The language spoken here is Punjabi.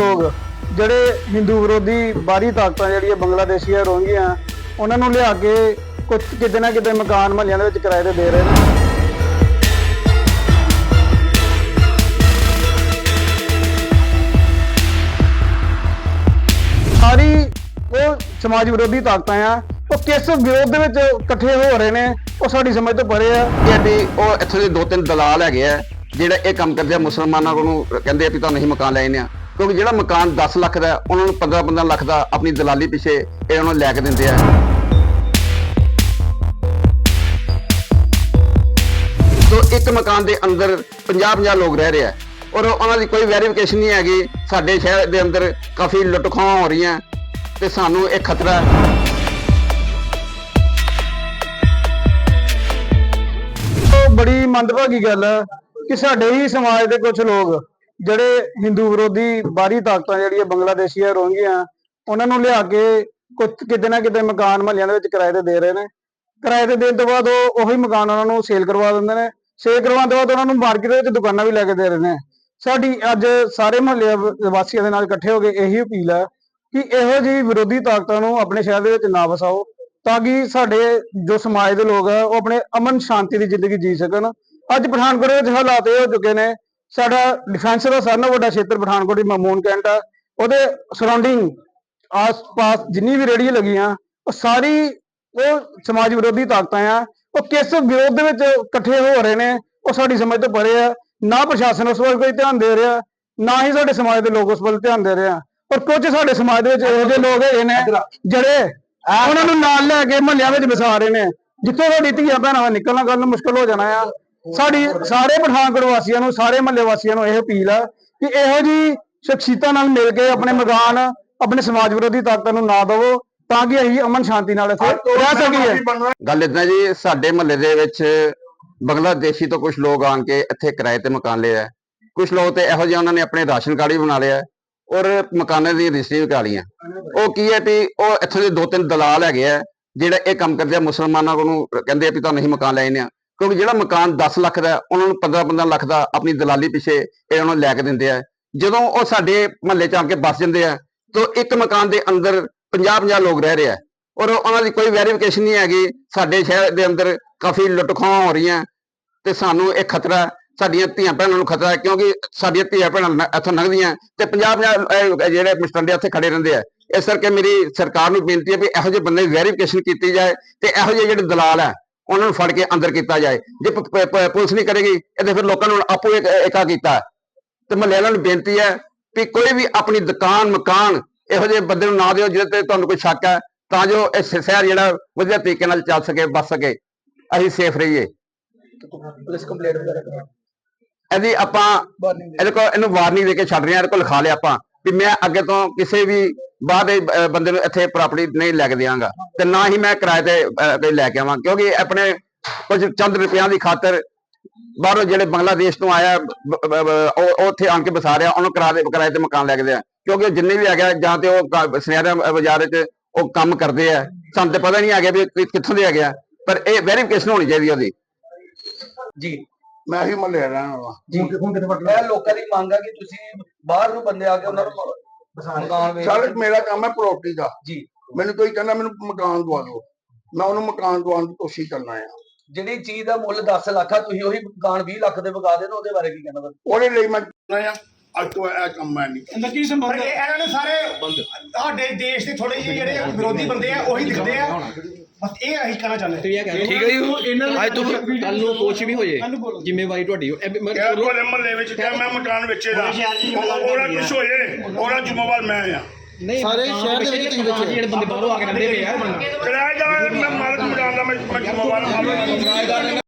ਲੋਕ ਜਿਹੜੇ ਹਿੰਦੂ ਵਿਰੋਧੀ ਬਾਹਰੀ ਤਾਕਤਾਂ ਜਿਹੜੀਆਂ ਬੰਗਲਾਦੇਸ਼ੀਆਂ ਆ ਉਹਨਾਂ ਨੂੰ ਲਿਆ ਕੇ ਕੁਝ ਕਿਤੇ ਨਾ ਕਿਤੇ ਮਕਾਨ ਮਹੱਲਿਆਂ ਦੇ ਵਿੱਚ ਕਿਰਾਏ ਤੇ ਦੇ ਰਹੇ ਨੇ। ਸਾਰੀ ਉਹ ਸਮਾਜ ਵਿਰੋਧੀ ਤਾਕਤਾਂ ਆ, ਉਹ ਕਿਸ ਵਿਰੋਧ ਦੇ ਵਿੱਚ ਇਕੱਠੇ ਹੋ ਰਹੇ ਨੇ, ਉਹ ਸਾਡੀ ਸਮਝ ਤੋਂ ਪਰੇ ਆ। ਇਹ ਵੀ ਉਹ ਇੱਥੋਂ ਦੇ ਦੋ ਤਿੰਨ ਦਲਾਲ ਹੈਗੇ ਆ, ਜਿਹੜੇ ਇਹ ਕੰਮ ਕਰਦੇ ਆ ਮੁਸਲਮਾਨਾਂ ਨੂੰ ਕਹਿੰਦੇ ਆ ਵੀ ਤੁਹਾਨੂੰ ਅਸੀਂ ਮਕਾਨ ਲੈਣੇ ਆ ਕਿਉਂਕਿ ਜਿਹੜਾ ਮਕਾਨ 10 ਲੱਖ ਦਾ ਉਹਨਾਂ ਨੂੰ 15 15 ਲੱਖ ਦਾ ਆਪਣੀ ਦਲਾਲੀ ਪਿੱਛੇ ਇਹ ਉਹਨਾਂ ਨੂੰ ਲੈ ਕੇ ਦਿੰਦੇ ਆ। ਤੋ ਇੱਕ ਮਕਾਨ ਦੇ ਅੰਦਰ 50 50 ਲੋਕ ਰਹਿ ਰਹੇ ਆ ਔਰ ਉਹਨਾਂ ਦੀ ਕੋਈ ਵੈਰੀਫਿਕੇਸ਼ਨ ਨਹੀਂ ਹੈਗੀ। ਸਾਡੇ ਸ਼ਹਿਰ ਦੇ ਅੰਦਰ ਕਾਫੀ ਲੁੱਟਖੋਹਾਂ ਹੋ ਰਹੀਆਂ ਤੇ ਸਾਨੂੰ ਇਹ ਖਤਰਾ ਬੜੀ ਮੰਦਭਾਗੀ ਗੱਲ ਹੈ ਕਿ ਸਾਡੇ ਹੀ ਸਮਾਜ ਦੇ ਕੁਝ ਲੋਕ ਜਿਹੜੇ ਹਿੰਦੂ ਵਿਰੋਧੀ ਬਾਹਰੀ ਤਾਕਤਾਂ ਜਿਹੜੀਆਂ ਬੰਗਲਾਦੇਸ਼ੀ ਆ ਰੋਹਿੰਗੀਆਂ ਉਹਨਾਂ ਨੂੰ ਲਿਆ ਕੇ ਕੁਝ ਕਿਤੇ ਨਾ ਕਿਤੇ ਮਕਾਨ ਮਹੱਲਿਆਂ ਦੇ ਵਿੱਚ ਕਿਰਾਏ ਤੇ ਦੇ ਰਹੇ ਨੇ। ਕਿਰਾਏ ਤੇ ਦੇਣ ਤੋਂ ਬਾਅਦ ਉਹ ਉਹੀ ਮਕਾਨ ਉਹਨਾਂ ਨੂੰ ਸੇਲ ਕਰਵਾ ਦਿੰਦੇ ਨੇ। ਸੇਲ ਕਰਵਾਉਣ ਤੋਂ ਬਾਅਦ ਉਹਨਾਂ ਨੂੰ ਮਾਰਕੀਟ ਵਿੱਚ ਦੁਕਾਨਾਂ ਵੀ ਲੈ ਕੇ ਦੇ ਰਹੇ ਨੇ। ਸਾਡੀ ਅੱਜ ਸਾਰੇ ਮਹੱਲੇ ਵਾਸੀਆਂ ਦੇ ਨਾਲ ਇਕੱਠੇ ਹੋ ਕੇ ਇਹੀ ਅਪੀਲ ਹੈ ਕਿ ਇਹੋ ਜਿਹੀ ਵਿਰੋਧੀ ਤਾਕਤਾਂ ਨੂੰ ਆਪਣੇ ਸ਼ਹਿਰ ਦੇ ਵਿੱਚ ਨਾ ਵਸਾਓ ਤਾਂ ਕਿ ਸਾਡੇ ਜੋ ਸਮਾਜ ਦੇ ਲੋਕ ਆ, ਉਹ ਆਪਣੇ ਅਮਨ ਸ਼ਾਂਤੀ ਦੀ ਜ਼ਿੰਦਗੀ ਜੀ ਸਕਣ। ਅੱਜ ਪਠਾਨਕੋਟ ਵਿੱਚ ਹਾਲਾਤ ਇਹ ਹੋ ਚੁੱਕੇ ਨੇ ਸਾਡਾ ਡਿਫੈਂਸ ਦਾ ਸਾਰਿਆਂ ਨਾਲੋਂ ਵੱਡਾ ਖੇਤਰ ਪਠਾਨਕੋਟ ਦੀ ਮਮੂਨ ਕੈਂਟ ਆ। ਉਹਦੇ ਸਰਾਊਂਡਿੰਗ ਆਸ-ਪਾਸ ਜਿੰਨੀ ਵੀ ਰੇੜੀਆਂ ਲੱਗੀਆਂ, ਉਹ ਸਾਰੀ ਉਹ ਸਮਾਜ ਵਿਰੋਧੀ ਤਾਕਤਾਂ ਆ। ਉਹ ਕਿਸ ਵਿਰੋਧ ਦੇ ਵਿੱਚ ਇਕੱਠੇ ਹੋ ਰਹੇ ਨੇ, ਉਹ ਸਾਡੀ ਸਮਝ ਤੋਂ ਪਰੇ ਆ। ਨਾ ਪ੍ਰਸ਼ਾਸਨ ਉਸ ਵੱਲ ਕੋਈ ਧਿਆਨ ਦੇ ਰਿਹਾ, ਨਾ ਹੀ ਸਾਡੇ ਸਮਾਜ ਦੇ ਲੋਕ ਉਸ ਵੱਲ ਧਿਆਨ ਦੇ ਰਹੇ ਆ। ਪਰ ਕੁਝ ਸਾਡੇ ਸਮਾਜ ਦੇ ਵਿੱਚ ਇਹੋ ਜਿਹੇ ਲੋਕ ਹੈਗੇ ਨੇ, ਜਿਹੜੇ ਉਹਨਾਂ ਨੂੰ ਨਾਲ ਲੈ ਕੇ ਮਹੱਲਿਆਂ ਵਿੱਚ ਵਸਾ ਰਹੇ ਨੇ, ਜਿੱਥੇ ਸਾਡੀ ਧੀਆਂ ਭੈਣਾਂ ਦਾ ਨਿਕਲਣਾ ਗੱਲ ਮੁਸ਼ਕਲ ਹੋ ਜਾਣਾ ਆ। ਸਾਡੀ ਸਾਰੇ ਪਠਾਨਕੋਟ ਵਾਸੀਆਂ ਨੂੰ ਸਾਰੇ ਮਹੱਲੇ ਵਾਸੀਆਂ ਨੂੰ ਇਹ ਅਪੀਲ ਆ ਕਿ ਇਹੋ ਜੀ ਸ਼ਖਸੀਅਤਾਂ ਨਾਲ ਮਿਲ ਕੇ ਆਪਣੇ ਮਕਾਨ ਆਪਣੇ ਸਮਾਜ ਵਿਰੋਧੀ ਤਾਕਤਾਂ ਨੂੰ ਨਾ ਦਵੋ ਤਾਂ ਕਿ ਅਸੀਂ ਅਮਨ ਸ਼ਾਂਤੀ ਨਾਲ ਇੱਥੇ ਰਹਿ ਸਕੀਏ। ਗੱਲ ਇਦਾਂ ਜੀ ਸਾਡੇ ਮਹੱਲੇ ਦੇ ਵਿੱਚ ਬੰਗਲਾਦੇਸ਼ੀ ਤੋਂ ਕੁਝ ਲੋਕ ਆਣ ਕੇ ਇੱਥੇ ਕਿਰਾਏ ਤੇ ਮਕਾਨ ਲਿਆ ਕੁਝ ਲੋਕ ਤੇ ਇਹੋ ਜਿਹੇ ਉਹਨਾਂ ਨੇ ਆਪਣੇ ਰਾਸ਼ਨ ਕਾਰਡ ਵੀ ਬਣਾ ਲਿਆ ਔਰ ਮਕਾਨਾਂ ਦੀ ਰਜਿਸਟਰੀ ਵੀ ਕਰਾ ਲਈਆਂ। ਉਹ ਕੀ ਹੈ ਵੀ ਉਹ ਇੱਥੋਂ ਦੇ ਦੋ ਤਿੰਨ ਦਲਾਲ ਹੈਗੇ ਆ ਜਿਹੜੇ ਇਹ ਕੰਮ ਕਰਦੇ ਆ ਮੁਸਲਮਾਨਾਂ ਨੂੰ ਕਹਿੰਦੇ ਆ ਵੀ ਤੁਹਾਨੂੰ ਅਸੀਂ ਮਕਾਨ ਲੈ ਜਾਂਦੇ ਆ ਕਿਉਂਕਿ ਜਿਹੜਾ ਮਕਾਨ 10 ਲੱਖ ਦਾ ਉਹਨਾਂ ਨੂੰ 15 15 ਲੱਖ ਦਾ ਆਪਣੀ ਦਲਾਲੀ ਪਿੱਛੇ ਇਹ ਉਹਨਾਂ ਨੂੰ ਲੈ ਕੇ ਦਿੰਦੇ ਆ। ਜਦੋਂ ਉਹ ਸਾਡੇ ਮਹੱਲੇ ਚ ਆ ਕੇ ਬਸ ਜਾਂਦੇ ਆ, ਤਾਂ ਇੱਕ ਮਕਾਨ ਦੇ ਅੰਦਰ 50 50 ਲੋਕ ਰਹਿ ਰਹੇ ਆ। ਔਰ ਉਹਨਾਂ ਦੀ ਕੋਈ ਵੈਰੀਫਿਕੇਸ਼ਨ ਨਹੀਂ ਹੈਗੀ, ਸਾਡੇ ਸ਼ਹਿਰ ਦੇ ਅੰਦਰ ਕਾਫੀ ਲੁੱਟਖੋਹਾਂ ਹੋ ਰਹੀਆਂ ਤੇ ਸਾਨੂੰ ਇਹ ਖਤਰਾ ਸਾਡੀਆਂ ਧੀਆਂ ਭੈਣਾਂ ਨੂੰ ਖਤਰਾ ਹੈ, ਕਿਉਂਕਿ ਸਾਡੀਆਂ ਧੀਆਂ ਭੈਣਾਂ ਇੱਥੋਂ ਲੰਘਦੀਆਂ ਤੇ 50 50 ਜਿਹੜੇ ਮਸਟੰਡੇ ਇੱਥੇ ਖੜੇ ਰਹਿੰਦੇ ਆ। ਇਸ ਕਰਕੇ ਮੇਰੀ ਸਰਕਾਰ ਨੂੰ ਬੇਨਤੀ ਹੈ ਵੀ ਇਹੋ ਜਿਹੇ ਬੰਦੇ ਦੀ ਵੈਰੀਫਿਕੇਸ਼ਨ ਕੀਤੀ ਜਾਏ ਤੇ ਇਹੋ ਜਿਹੇ ਜਿਹੜੇ ਦਲਾਲ ਹੈ ਉਹਨਾਂ ਨੂੰ ਫੜ ਕੇ ਅੰਦਰ ਕੀਤਾ ਜਾਏ। ਜੇ ਪੁਲਿਸ ਨਹੀਂ ਕਰੇਗੀ ਇਹਦੇ ਫਿਰ ਲੋਕਾਂ ਨੂੰ ਆਪੋ ਇੱਕ ਕੀਤਾ। ਤੇ ਮਹੱਲੇ ਵਾਲਿਆਂ ਨੂੰ ਬੇਨਤੀ ਹੈ ਵੀ ਕੋਈ ਵੀ ਆਪਣੀ ਦੁਕਾਨ ਮਕਾਨ ਇਹੋ ਜਿਹੇ ਬੰਦੇ ਨੂੰ ਨਾ ਦਿਓ ਜਿਹਦੇ ਤੇ ਤੁਹਾਨੂੰ ਕੋਈ ਸ਼ੱਕ ਹੈ ਤਾਂ ਜੋ ਇਹ ਸ਼ਹਿਰ ਜਿਹੜਾ ਵਧੀਆ ਤਰੀਕੇ ਨਾਲ ਚੱਲ ਸਕੇ ਬਸ ਸਕੇ। ਅਸੀਂ ਸੇਫ ਰਹੀਏ। ਪੁਲਿਸ ਕੰਪਲੇਂਟ ਵਗੈਰਾ ਇਹਦੀ ਆਪਾਂ ਇਹਦੇ ਕੋਲ ਇਹਨੂੰ ਵਾਰਨਿੰਗ ਦੇ ਕੇ ਛੱਡ ਰਹੇ ਹਾਂ ਇਹਦੇ ਕੋਲ ਲਿਖਾ ਲਿਆ ਆਪਾਂ। ਵੀ ਮੈਂ ਅੱਗੇ ਤੋਂ ਕਿਸੇ ਵੀ ਬਾਹਰ ਦੇ ਬੰਦੇ ਨੂੰ ਇੱਥੇ ਪ੍ਰਾਪਰਟੀ ਨਹੀਂ ਲੈ ਕੇ ਦਿਆਂਗਾ ਤੇ ਨਾ ਹੀ ਮੈਂ ਕਿਰਾਏ ਤੇ ਲੈ ਕੇ ਆਵਾਂ ਕਿਉਂਕਿ ਆਪਣੇ ਕੁਝ ਚੰਦ ਰੁਪਈਆਂ ਦੀ ਖਾਤਰ ਬਾਹਰੋਂ ਜਿਹੜੇ ਬੰਗਲਾਦੇਸ਼ ਤੋਂ ਆਇਆ ਉਹ ਉੱਥੇ ਆਣ ਕੇ ਵਸਾ ਰਿਹਾ ਉਹਨੂੰ ਕਿਰਾਏ ਦੇ ਕਿਰਾਏ ਤੇ ਮਕਾਨ ਲੈ ਕੇ ਦਿਆ। ਕਿਉਂਕਿ ਜਿੰਨੇ ਵੀ ਹੈਗੇ ਆ, ਜਾਂ ਤੇ ਉਹ ਕ- ਬਾਜ਼ਾਰ 'ਚ ਉਹ ਕੰਮ ਕਰਦੇ ਆ। ਸਾਨੂੰ ਤੇ ਪਤਾ ਨਹੀਂ ਹੈਗਾ ਵੀ ਕਿੱਥੋਂ ਦੇ ਹੈਗੇ ਆ ਪਰ ਇਹ ਵੈਰੀਫਿਕੇਸ਼ਨ ਹੋਣੀ ਚਾਹੀਦੀ ਉਹਦੀ। ਜੀ। ਮੈਂ ਹੀ ਮਹੱਲੇ ਰਹਿਣ ਵਾਲਾ। ਜੀ। ਇਹ ਲੋਕਾਂ ਦੀ ਮੰਗ ਹੈ ਕਿ ਤੁਸੀਂ ਬਾਹਰ ਨੂੰ ਬੰਦੇ ਆ ਕੇ ਉਹਨਾਂ ਨੂੰ ਮਕਾਨ ਵੇਚ ਚੱਲ ਮੇਰਾ ਕੰਮ ਹੈ ਪ੍ਰਾਪਰਟੀ ਦਾ। ਜੀ। ਮੈਨੂੰ ਕੋਈ ਕਹਿੰਦਾ ਮੈਨੂੰ ਮਕਾਨ ਦਵਾ ਦਿਓ। ਮੈਂ ਉਹਨੂੰ ਮਕਾਨ ਦਵਾਉਣ ਦੀ ਕੋਸ਼ਿਸ਼ ਕਰਨਾ ਆ। ਜਿਹੜੀ ਚੀਜ਼ ਦਾ ਮੁੱਲ 10 ਲੱਖ ਆ ਤੁਸੀਂ ਉਹੀ ਮਕਾਨ 20 ਲੱਖ ਦੇ ਵਗਾ ਦੇਣ ਉਹਦੇ ਬਾਰੇ ਕੀ ਕਹਿਣਾ ਵਾ? ਉਹਦੇ ਲਈ ਮੈਂ ਕਰਨਾ ਆ ਅੱਜ ਤੋਂ ਇਹ ਕੰਮ ਹੈ ਨਹੀਂ। ਇਹਦਾ ਕੀ ਸੰਬੰਧ ਹੈ ਇਹਨਾਂ ਨੇ ਸਾਰੇ ਸਾਡੇ ਦੇਸ਼ ਦੇ ਥੋੜੇ ਜਿਹੇ ਜਿਹੜੇ ਵਿਰੋਧੀ ਬੰਦੇ ਆ ਉਹੀ ਦਿਖਦੇ ਆ। ਬਸ ਇਹ ਅਸੀਂ ਕਹਿਣਾ ਚਾਹੁੰਦੇ ਠੀਕ ਹੈ ਠੀਕ ਹੈ ਜੀ। ਅੱਜ ਤੋਂ ਕੱਲ ਨੂੰ ਕੁਛ ਵੀ ਹੋ ਜੇ ਜ਼ਿੰਮੇਵਾਰੀ ਤੁਹਾਡੀ ਹੋ। ਇਹ ਮੈਂ- ਕਿਹੜਾ ਕੋਲੇ ਮਹੱਲੇ ਵਿੱਚ ਕਿਹਾ ਮੈਂ ਮਕਾਨ ਵੇਚੇਦਾ ਉਹਦਾ ਕੁਝ ਹੋ ਜੇ ਉਹਦਾ ਜ਼ਿੰਮੇਵਾਰ ਮੈਂ ਆ। ਨਹੀਂ ਸਾਰੇ ਸ਼ਹਿਰ ਦੇ ਵਿੱਚ ਤੁਸੀਂ ਬੱਚੇ ਜਿਹੜੇ ਬੰਦੇ ਬਾਹਰੋਂ ਆ ਕੇ ਰਹਿੰਦੇ ਪਏ ਕਿਰਾਏਦਾਰ ਮੈਂ ਮਾਲਕ ਮਕਾਨ ਦਾ ਮੈਂ ਮੈਂ ਜ਼ਿੰਮੇਵਾਰ ਹਾਂ।